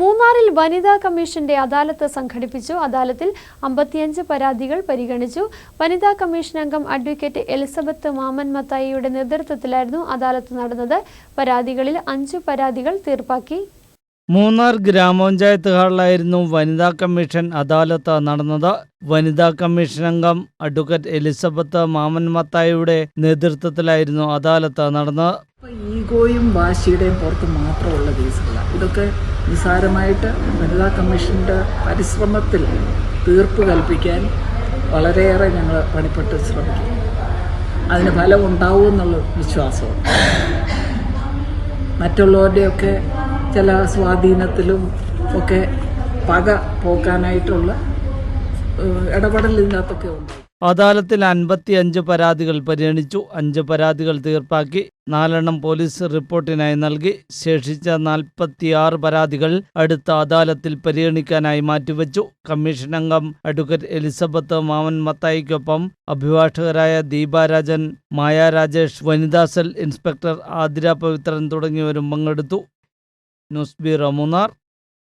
മൂന്നാറിൽ വനിതാ കമ്മീഷന്റെ അദാലത്ത് സംഘടിപ്പിച്ചു. അദാലത്തിൽ അമ്പത്തിയഞ്ച് പരാതികൾ പരിഗണിച്ചു. വനിതാ കമ്മീഷൻ അംഗം അഡ്വക്കേറ്റ് എലിസബത്ത് മാമൻ മത്തായിയുടെ നേതൃത്വത്തിലായിരുന്നു അദാലത്ത് നടന്നത്. പരാതികളിൽ അഞ്ചു പരാതികൾ തീർപ്പാക്കി. മൂന്നാർ ഗ്രാമപഞ്ചായത്ത് ഹാളിലായിരുന്നു വനിതാ കമ്മീഷൻ അദാലത്ത് നടന്നത്. വനിതാ കമ്മീഷൻ അംഗം അഡ്വക്കേറ്റ് എലിസബത്ത് മാമൻ മത്തായിയുടെ നേതൃത്വത്തിലായിരുന്നു അദാലത്ത് നടന്നത്. ഈഗോയും വാശിയുടെയും പുറത്ത് മാത്രമുള്ള കേസുകളാണ് ഇതൊക്കെ നിസാരമായിട്ട് വനിതാ കമ്മീഷന്റെ പരിശ്രമത്തിൽ തീർപ്പ് കൽപ്പിക്കാൻ വളരെയേറെ ഞങ്ങൾ പണിപ്പെട്ട് ശ്രമിക്കും. അതിന് ഫലം ഉണ്ടാവും എന്നുള്ള വിശ്വാസമുണ്ട്. മറ്റുള്ളവരുടെയൊക്കെ ചില സ്വാധീനത്തിലും ഒക്കെ പക പോക്കാനായിട്ടുള്ള ഇടപെടൽ ഇതിനകത്തൊക്കെ ഉണ്ട്. അദാലത്തിൽ അൻപത്തിയഞ്ച് പരാതികൾ പരിഗണിച്ചു. അഞ്ച് പരാതികൾ തീർപ്പാക്കി. നാലെണ്ണം പോലീസ് റിപ്പോർട്ടിനായി നൽകി. ശേഷിച്ച നാൽപ്പത്തിയാറ് പരാതികൾ അടുത്ത അദാലത്തിൽ പരിഗണിക്കാനായി മാറ്റിവെച്ചു. കമ്മീഷൻ അംഗം അഡ്വക്കേറ്റ് എലിസബത്ത് മാമൻ മത്തായിക്കൊപ്പം അഭിഭാഷകരായ ദീപാരാജൻ മായ രാജേഷ് ഇൻസ്പെക്ടർ ആതിര പവിത്രൻ തുടങ്ങിയവരും പങ്കെടുത്തു. নসবি রমনার